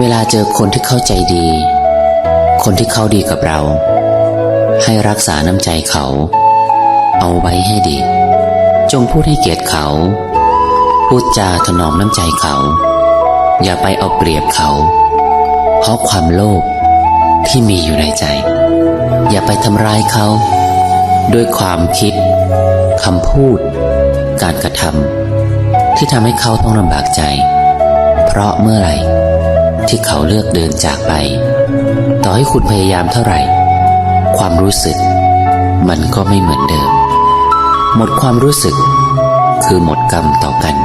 เวลาเจอคนที่เข้าใจดี คนที่เขาดีกับเรา ให้รักษาน้ำใจเขา เอาไว้ให้ดี จงพูดให้เกียรติเขา พูดจาถนอมน้ำใจเขา อย่าไปเอาเปรียบเขา เพราะความโลภที่มีอยู่ในใจ อย่าไปทำร้ายเขา ด้วยความคิดคำพูด การกระทำที่ทำให้เขาต้องลำบากใจ เพราะเมื่อไหร่ ที่เขาเลือกเดินจากไป ต่อให้คุณพยายามเท่าไหร่ ความรู้สึก มันก็ไม่เหมือนเดิม หมดความรู้สึก คือหมดกรรมต่อกัน